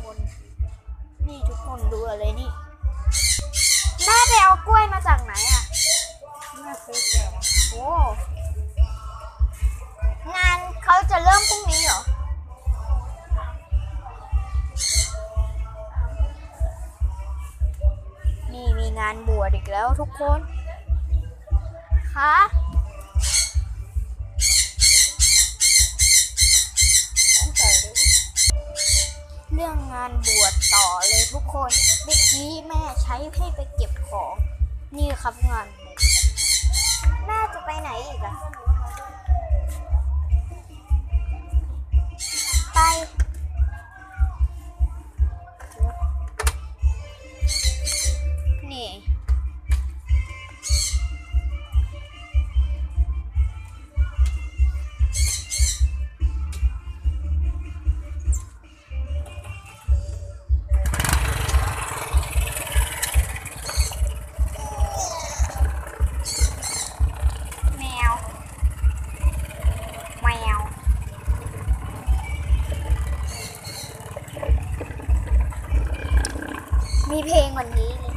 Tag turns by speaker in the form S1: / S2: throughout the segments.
S1: คน นี่ทุกคนดูอะไรนี่แม่ไปเอากล้วยมาจากไหนอะ
S2: แม่ซื้อแก่
S1: โอ้งานเขาจะเริ่มพรุ่งนี้เหรอนี่มีงานบวชอีกแล้วทุกคนคะ
S2: ต้องใส่ด้วย
S1: เรื่องงานบวช ต่อเลยทุกคนเด็กนี้แม่ใช้ให้ไปเก็บของ นี่ครับงาน เพลงวันนี้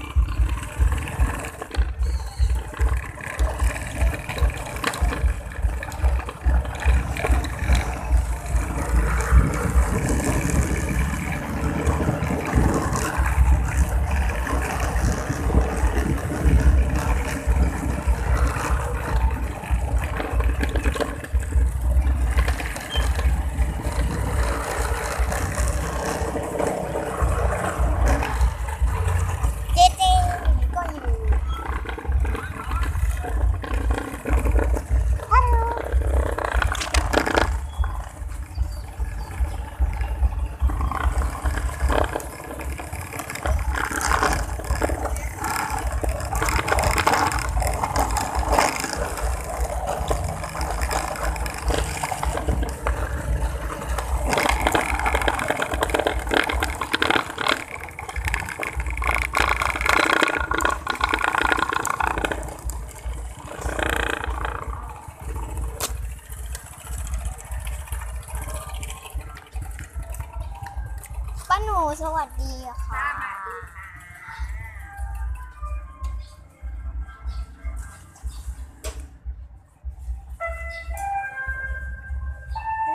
S1: ป้าหนูสวัสดีค่ะ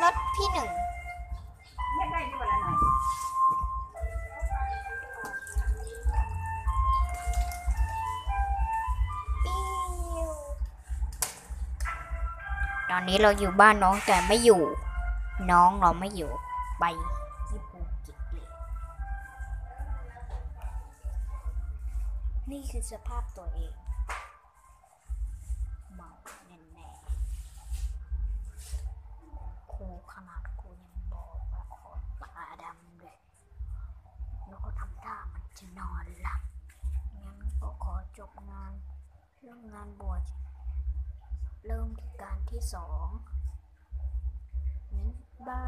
S1: รถพี่หนึ่ง
S2: ไม่ได้ที่วันละหน่อย
S1: ตอนนี้เราอยู่บ้านน้องแต่ไม่อยู่ น้องเราไม่อยู่ไป นี่คือสภาพตัวเอง เมาแน่แน่ๆครูขนาดครูยังบอกว่าขอตาดำเลยแล้วก็ทำท่ามันจะนอนหลับ งั้นก็ขอจบงานเรื่องงานบวชเริ่มที่การที่สองงั้นบา